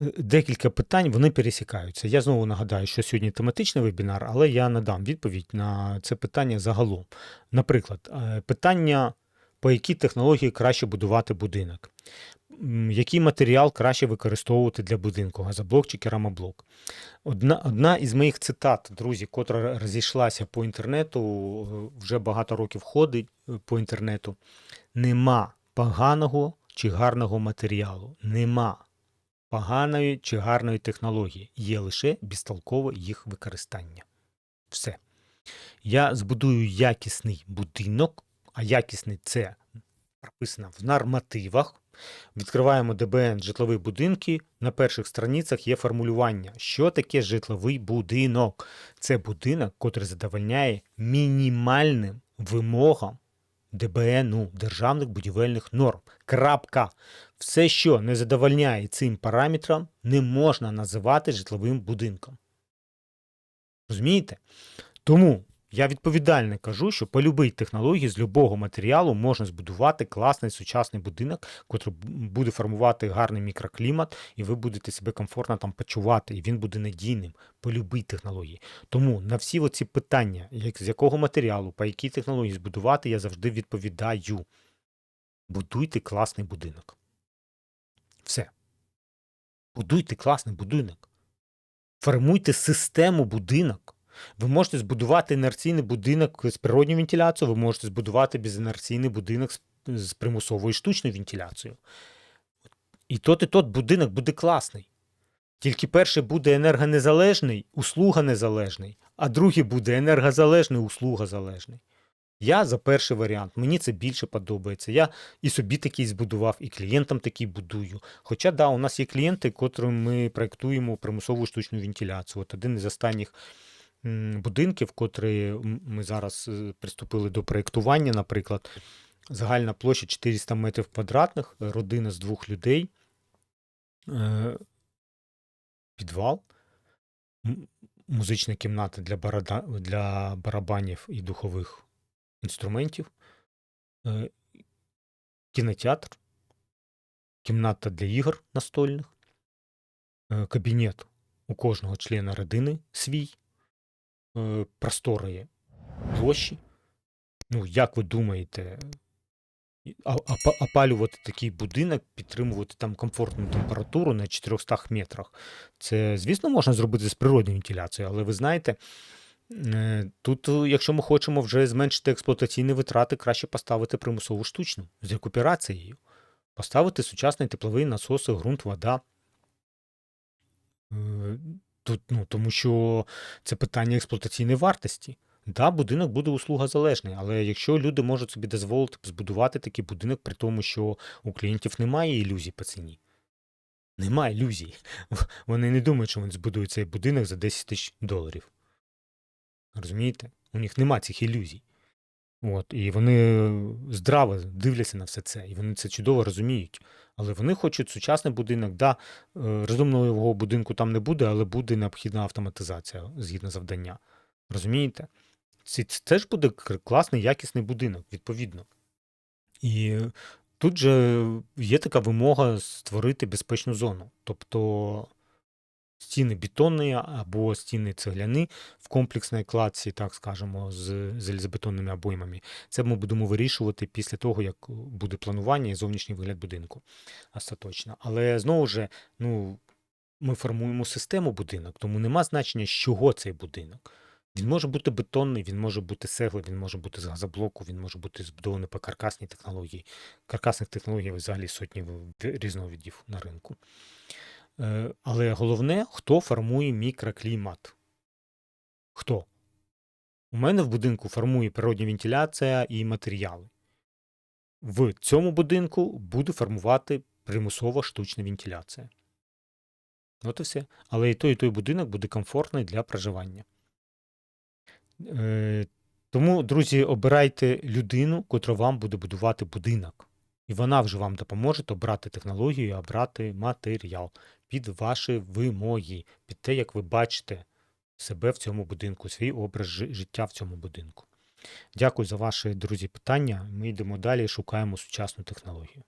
Декілька питань, вони пересікаються. Я знову нагадаю, що сьогодні тематичний вебінар, але я надам відповідь на це питання загалом. Наприклад, е, питання, по якій технології краще будувати будинок, який матеріал краще використовувати для будинку, газоблок чи керамоблок. Одна, одна із моїх цитат, друзі, котра розійшлася по інтернету, е, вже багато років ходить е, по інтернету. Нема поганого чи гарного матеріалу. Нема поганої чи гарної технології. Є лише безтолкове їх використання. Все. Я збудую якісний будинок, а якісний це прописано в нормативах. Відкриваємо ДБН житлові будинки. На перших страницях є формулювання, що таке житловий будинок. Це будинок, котрий задовольняє мінімальним вимогам ДБНу державних будівельних норм. Крапка. Все, що не задовольняє цим параметрам, не можна називати житловим будинком. Розумієте? Тому я відповідально кажу, що по любій технології з любого матеріалу можна збудувати класний сучасний будинок, який буде формувати гарний мікроклімат, і ви будете себе комфортно там почувати, і він буде надійним по любій технології. Тому на всі оці питання, як, з якого матеріалу, по якій технології збудувати, я завжди відповідаю. Будуйте класний будинок. Все. Будуйте класний будинок. Формуйте систему будинок. Ви можете збудувати інерційний будинок з природньою вентиляцією, ви можете збудувати безінерційний будинок з, примусовою штучною вентиляцією. І тот, і тот будинок буде класний. Тільки перший буде енергонезалежний, услуга незалежний, а другий буде енергозалежний, услуга залежний. Я за перший варіант, мені це більше подобається. Я і собі такий збудував, і клієнтам такий будую. Хоча, да, у нас є клієнти, котрим ми проєктуємо примусову штучну вентиляцію. От один із останніх будинків, котрі ми зараз е, приступили до проєктування, наприклад, загальна площа 400 метрів квадратних, родина з двох людей, е, підвал, музична кімната для, барада, для барабанів і духових інструментів, е, кінотеатр, кімната для ігор настольних, кабінет у кожного члена родини свій, е, простори площі. Ну, як ви думаєте, опалювати такий будинок, підтримувати там комфортну температуру на 400 метрах? Це, звісно, можна зробити з природньою вентиляцією, але ви знаєте, Е, Тут, е, якщо ми хочемо вже зменшити експлуатаційні витрати, краще поставити примусову штучну з рекуперацією. Поставити сучасний тепловий насос, ґрунт, вода. Е, Тут, ну, тому що це питання експлуатаційної вартості. Да, будинок буде услугозалежний, але якщо люди можуть собі дозволити збудувати такий будинок, при тому, що у клієнтів немає ілюзій по ціні. Немає ілюзій. Вони не думають, що вони збудують цей будинок за 10 тисяч доларів. Розумієте? У них нема цих ілюзій. От, і вони здраво дивляться на все це, і вони це чудово розуміють. Але вони хочуть сучасний будинок. Да, е, розумного будинку там не буде, але буде необхідна автоматизація згідно завдання. Розумієте? Це, це теж буде класний, якісний будинок, відповідно. І тут же є така вимога створити безпечну зону. Тобто стіни бетонні або стіни цегляні в комплексній кладці, так скажемо, з залізобетонними обоймами. Це ми будемо вирішувати після того, як буде планування і зовнішній вигляд будинку остаточно. Але знову ж, ну, ми формуємо систему будинок, тому нема значення, з чого цей будинок. Він може бути бетонний, він може бути сегли, він може бути з газоблоку, він може бути збудований по каркасній технології. Каркасних технологій взагалі сотні різновидів на ринку. Е, Але головне, хто формує мікроклімат. Хто? У мене в будинку формує природня вентиляція і матеріали. В цьому будинку буде формувати примусова штучна вентиляція. От і все. Але і той, і той будинок буде комфортний для проживання. Е, тому, друзі, обирайте людину, котра вам буде будувати будинок. І вона вже вам допоможе обрати технологію, і обрати матеріал під ваші вимоги, під те, як ви бачите себе в цьому будинку, свій образ життя в цьому будинку. Дякую за ваші, друзі, питання. Ми йдемо далі шукаємо сучасну технологію.